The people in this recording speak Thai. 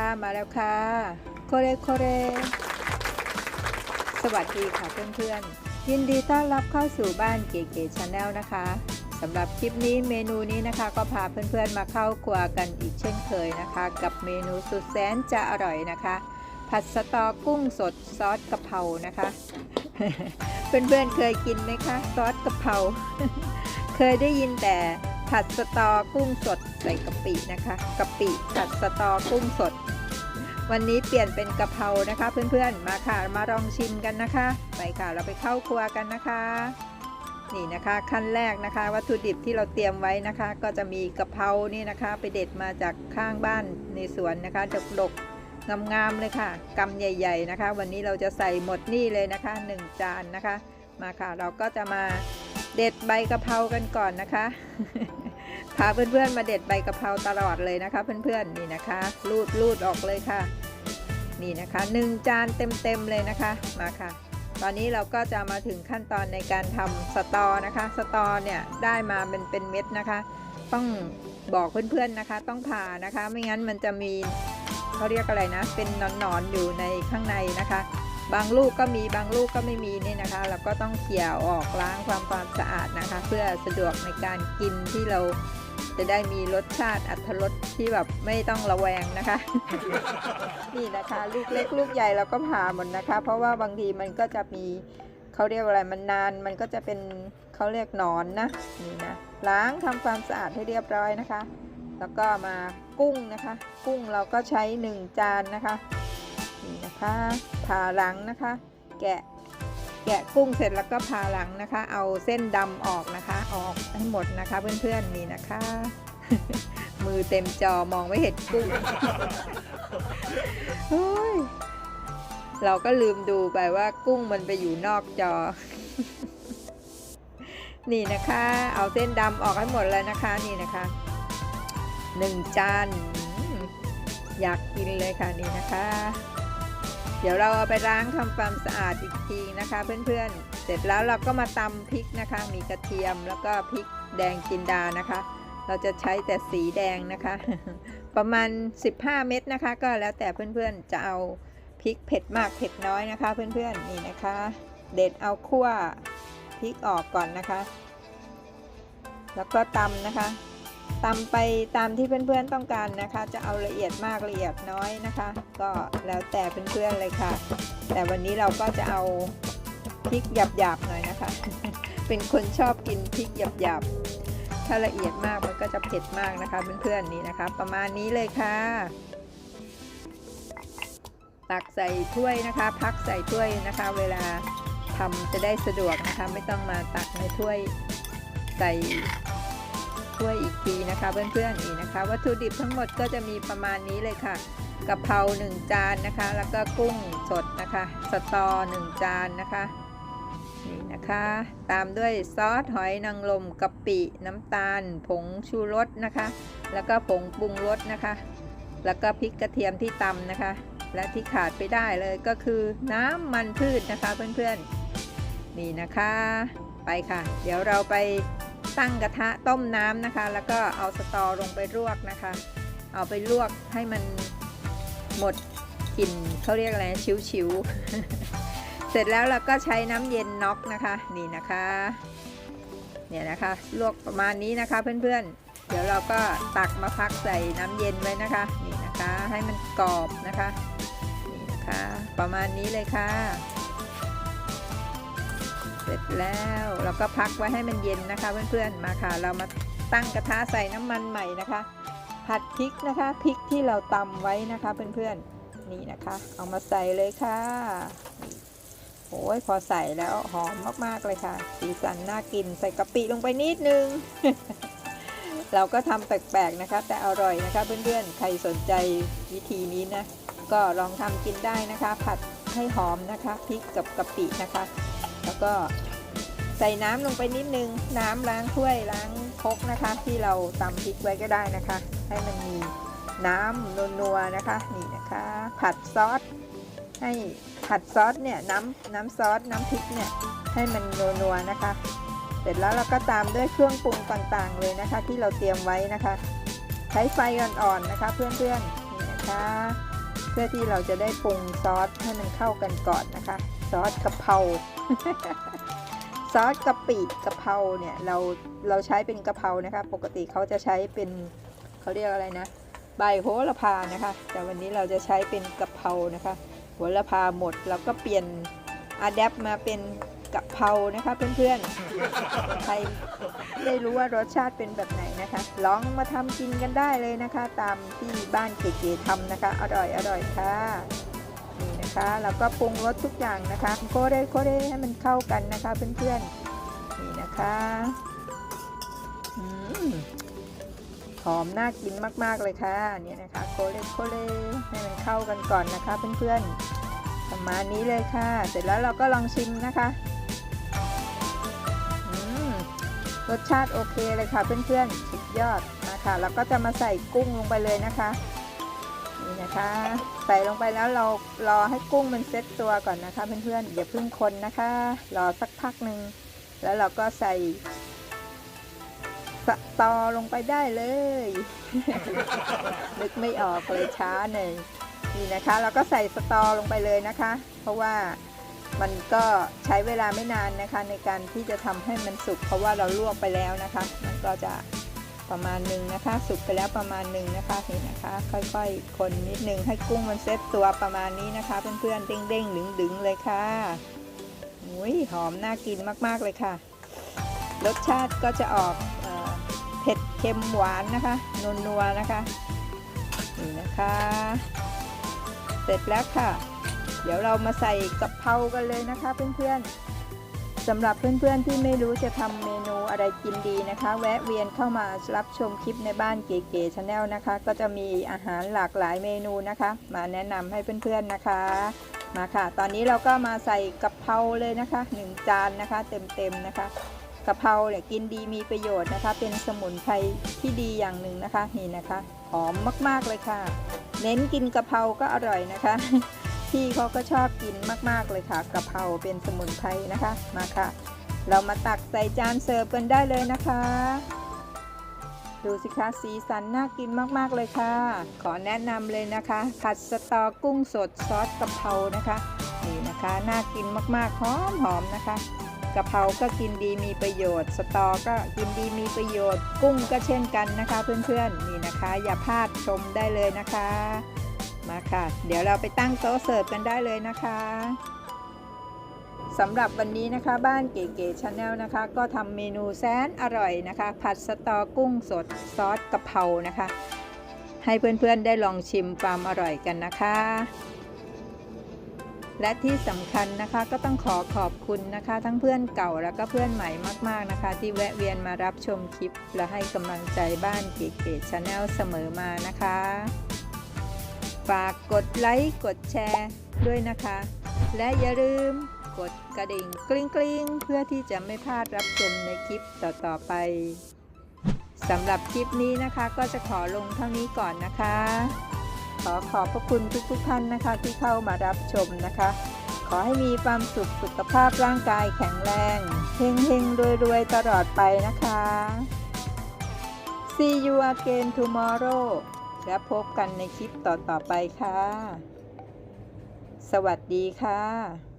มาแล้วค่ะ มาแล้วค่ะโคเรโคเร สวัสดีค่ะเพื่อนๆ ยินดีต้อนรับเข้าสู่บ้านเก๋ๆชาแนลนะคะสำหรับคลิปนี้เมนูนี้นะคะ ก็พาเพื่อนๆมาเข้าครัวกันอีกเช่นเคยนะคะ กับเมนูสุดแสนจะอร่อยนะคะ ผัดสตอกุ้งสดซอสกะเพรานะคะ เพื่อนๆเคยกินไหมคะซอสกะเพราเคยได้ยินแต่ผัดสตอกุ้งสดใส่กะปินะคะกะปิผัดสตอกุ้งสด วันนี้เปลี่ยนเป็นกะเพรานะคะ เพื่อนๆ มาค่ะมาลองชิมกันนะคะ ไปค่ะเราไปเข้าครัวกันนะคะ นี่นะคะขั้นแรกนะคะ วัตถุดิบที่เราเตรียมไว้นะคะ ก็จะมีกะเพรานี่นะคะ ไปเด็ดมาจากข้างบ้านในสวนนะคะดกๆงามๆเลยค่ะกำใหญ่ ๆนะคะ วันนี้เราจะใส่หมดนี่เลยนะคะหนึ่งจานนะคะ มาค่ะเราก็จะมา เด็ดใบกะเพรากันก่อนนะคะ พาเพื่อนๆมาเด็ดใบกะเพราตลอดเลยนะคะ เพื่อนๆนี่นะคะ รูดรูดออกเลยค่ะ นี่นะคะหนึ่งจานเต็มๆเลยนะคะมาค่ะ ตอนนี้เราก็จะมาถึงขั้นตอนในการทำสตอนะคะ สตอเนี่ยได้มาเป็นเป็นเม็ดนะคะ ต้องบอกเพื่อนๆนะคะ ต้องผ่านะคะ ไม่งั้นมันจะมีเขาเรียกอะไรนะ เป็นหนอนๆอยู่ในข้างในนะคะ บางลูกก็มีบางลูกก็ไม่มีนี่นะคะ เราก็ต้องเขี่ยออกล้างความความสะอาดนะคะ เพื่อสะดวกในการกินที่เราจะได้มีรสชาติอัตรสที่แบบไม่ต้องระแวงนะคะ นี่นะคะลูกเล็กลูกใหญ่เราก็ผ่าหมดนะคะ เพราะว่าบางทีมันก็จะมีเขาเรียกอะไรมันนานมันก็จะเป็นเขาเรียกหนอนนะนี่นะล้างทำความสะอาดให้เรียบร้อยนะคะ แล้วก็มากุ้งนะคะ กุ้งเราก็ใช้หนึ่งจานนะคะ นี่นะคะผ่าหลังนะคะ แกะแกะกุ้งเสร็จแล้วก็ผ่าหลังนะคะ เอาเส้นดำออกนะคะ ออกให้หมดนะคะ เพื่อนๆนี่นะคะ มือเต็มจอมองไม่เห็นกุ้งโอ้ยเราก็ลืมดูไปว่ากุ้งมันไปอยู่นอกจอ นี่นะคะ เอาเส้นดำออกให้หมดเลยนะคะนี่นะคะหนึ่งจานอยากกินเลยค่ะนี่นะคะ เดี๋ยวเราเอาไปล้างทำความสะอาดอีกทีนะคะ เพื่อนๆ เสร็จแล้วเราก็มาตำพริกนะคะ มีกระเทียมแล้วก็พริกแดงจินดานะคะ เราจะใช้แต่สีแดงนะคะ ประมาณ 15 เม็ดนะคะ ก็แล้วแต่เพื่อนๆจะเอาพริกเผ็ดมากเผ็ดน้อยนะคะ เพื่อนๆนี่นะคะ เด็ดเอาคั่วพริกออกก่อนนะคะ แล้วก็ตำนะคะ ตำไปตามที่เพื่อนๆต้องการนะคะ จะเอาละเอียดมากละเอียดน้อยนะคะ ก็แล้วแต่เพื่อนๆเลยค่ะ แต่วันนี้เราก็จะเอาพริกหยาบๆหน่อยนะคะ เป็นคนชอบกินพริกหยาบๆถ้าละเอียดมากมันก็จะเผ็ดมากนะคะเพื่อนๆนี่นะคะ ประมาณนี้เลยค่ะ ตักใส่ถ้วยนะคะ พักใส่ถ้วยนะคะ เวลาทำจะได้สะดวกนะคะ ไม่ต้องมาตักในถ้วยใส่ ถ้วยอีกทีนะคะ เพื่อนๆนี่นะคะ วัตถุดิบทั้งหมดก็จะมีประมาณนี้เลยค่ะกะเพราหนึ่งจานนะคะ แล้วก็กุ้งสดนะคะ สตอหนึ่งจานนะคะนี่นะคะ ตามด้วยซอสหอยนางรมกะปิน้ำตาล ผงชูรสนะคะ แล้วก็ผงปรุงรสนะคะ แล้วก็พริกกระเทียมที่ตำนะคะ และที่ขาดไปได้เลยก็คือน้ำมันพืชนะคะเพื่อนๆนี่นะคะ ไปค่ะ เดี๋ยวเราไป ตั้งกระทะต้มน้ำนะคะ แล้วก็เอาสตอลงไปลวกนะคะ เอาไปลวกให้มันหมดกลิ่นเขาเรียกอะไรชิวๆเสร็จแล้วเราก็ใช้น้ำเย็นน็อกนะคะนี่นะคะเนี่ยนะคะลวกประมาณนี้นะคะเพื่อนๆ เดี๋ยวเราก็ตักมาพักใส่น้ำเย็นไว้นะคะนี่นะคะให้มันกรอบนะคะนี่นะคะ ประมาณนี้เลยค่ะ ร็จแล้วเราก็พักไว้ให้มันเย็นนะคะ เพื่อนๆมาค่ะ เรามาตั้งกระทะใส่น้ำมันใหม่นะคะ ผัดพริกนะคะพริกที่เราตำไว้นะคะเพื่อนๆนี่นะคะ เอามาใส่เลยค่ะโอ้ยพอใส่แล้วหอมมากๆเลยค่ะ สีสันน่ากินใส่กะปิลงไปนิดนึง เราก็ทำแปลกๆนะคะ แต่อร่อยนะคะ เพื่อนๆ ใครสนใจวิธีนี้นะ ก็ลองทำกินได้นะคะ ผัดให้หอมนะคะพริกกับกะปินะคะ แล้วก็ใส่น้ำลงไปนิดนึง น้ำล้างถ้วยล้างคกนะคะ ที่เราตำพริกไว้ก็ได้นะคะ ให้มันมีน้ำนัวๆนะคะนี่นะคะ ผัดซอสให้ผัดซอสเนี่ยน้ำน้ำซอสน้ำพริกเนี่ยให้มันนัวๆนะคะ เสร็จแล้วเราก็ตามด้วยเครื่องปรุงต่างๆเลยนะคะ ที่เราเตรียมไว้นะคะ ใช้ไฟอ่อนๆนะคะ เพื่อนๆนี่นะคะ เพื่อที่เราจะได้ปรุงซอสให้มันเข้ากันก่อนนะคะ ซอสกะเพราซอสกะปิกะเพราเนี่ยเราเราใช้เป็นกะเพรานะคะ ปกติเขาจะใช้เป็นเขาเรียกอะไรนะ ใบโหระพานะคะ แต่วันนี้เราจะใช้เป็นกะเพรานะคะโหระพาหมดเราก็เปลี่ยนอะแดปมาเป็น กะเพรานะคะเพื่อนๆ ใครได้รู้ว่ารสชาติเป็นแบบไหนนะคะ ลองมาทำกินกันได้เลยนะคะ ตามที่บ้านเก๋ๆทำนะคะ อร่อยอร่อยค่ะนี่นะคะแล้วก็ปรุงรสทุกอย่างนะคะโคเรโคเรให้มันเข้ากันนะคะเพื่อนๆนี่นะคะหอมน่ากินมากๆเลยค่ะเนี่ยนะคะโคเรโคเรให้มันเข้ากันก่อนนะคะเพื่อนๆประมาณนี้เลยค่ะ เสร็จแล้วเราก็ลองชิมนะคะ รสชาติโอเคเลยค่ะเพื่อนๆสุดยอดมาค่ะแล้วก็จะมาใส่กุ้งลงไปเลยนะคะนี่นะคะ ใส่ลงไปแล้วเรารอให้กุ้งมันเซ็ตตัวก่อนนะคะเพื่อนๆอย่าเพิ่งคนนะคะรอสักพักหนึ่งแล้วเราก็ใส่สตอลงไปได้เลยนึกไม่ออกเลยช้าหน่อยนี่นะคะ เราก็ใส่สตอลงไปเลยนะคะ เพราะว่า มันก็ใช้เวลาไม่นานนะคะ ในการที่จะทำให้มันสุกเพราะว่าเราลวกไปแล้วนะคะ มันก็จะประมาณหนึ่งนะคะ สุกไปแล้วประมาณหนึ่งนะคะนี่นะคะ ค่อยๆ คนนิดนึงให้กุ้งมันเซ็ตตัวประมาณนี้นะคะ เพื่อนๆเด้งๆดึงๆเลยค่ะอุ้ยหอมน่ากินมากๆเลยค่ะ รสชาติก็จะออกเอเผ็ดเค็มหวานนะคะนัวๆนะคะนี่นะคะ เสร็จแล้วค่ะ เดี๋ยวเรามาใส่กะเพรากันเลยนะคะเพื่อนๆสำหรับเพื่อนๆที่ไม่รู้จะทำเมนูอะไรกินดีนะคะ แวะเวียนเข้ามารับชมคลิปในบ้านเก๋ๆชาแนลนะคะ ก็จะมีอาหารหลากหลายเมนูนะคะ มาแนะนำให้เพื่อนๆนะคะมาค่ะ ตอนนี้เราก็มาใส่กะเพราเลยนะคะหนึ่งจานนะคะ เต็มๆนะคะกะเพราเนี่ยกินดีมีประโยชน์นะคะ เป็นสมุนไพรที่ดีอย่างหนึ่งนะคะนี่นะคะหอมมากๆเลยค่ะ เน้นกินกะเพราก็อร่อยนะคะ พี่เขาก็ชอบกินมากๆเลยค่ะกะเพราเป็นสมุนไพรนะคะมาค่ะ เรามาตักใส่จานเสิร์ฟกันได้เลยนะคะ ดูสิคะสีสันน่ากินมากๆเลยค่ะ ขอแนะนำเลยนะคะ ผัดสตอกุ้งสดซอสกะเพรานะคะนี่นะคะน่ากินมากๆหอมหอมนะคะกะเพราก็กินดีมีประโยชน์ สตอก็กินดีมีประโยชน์ กุ้งก็เช่นกันนะคะ เพื่อนๆนี่นะคะ อย่าพลาดชมได้เลยนะคะ มาค่ะ เดี๋ยวเราไปตั้งโต๊ะเสิร์ฟกันได้เลยนะคะสำหรับวันนี้นะคะบ้านเก๋ๆชาแนลนะคะ ก็ทำเมนูแสนอร่อยนะคะ ผัดสตอกุ้งสดซอสกะเพรานะคะ ให้เพื่อนๆได้ลองชิมความอร่อยกันนะคะ และที่สำคัญนะคะก็ต้องขอขอบคุณนะคะ ทั้งเพื่อนเก่าแล้วก็เพื่อนใหม่มากๆนะคะ ที่แวะเวียนมารับชมคลิป และให้กำลังใจบ้านเก๋ๆชาแนลเสมอมานะคะ ฝากกดไลค์กดแชร์ด้วยนะคะ และอย่าลืมกดกระดิ่งกริ๊งกริ๊งเพื่อที่จะไม่พลาดรับชมในคลิปต่อๆไปสำหรับคลิปนี้นะคะก็จะขอลงเท่านี้ก่อนนะคะ ขอขอบพระคุณทุกๆท่านนะคะที่เข้ามารับชมนะคะ ขอให้มีความสุขสุขภาพร่างกายแข็งแรงเฮงเฮงรวยรวยๆตลอดไปนะคะ See you again tomorrow และพบกันในคลิปต่อๆไปค่ะ สวัสดีค่ะ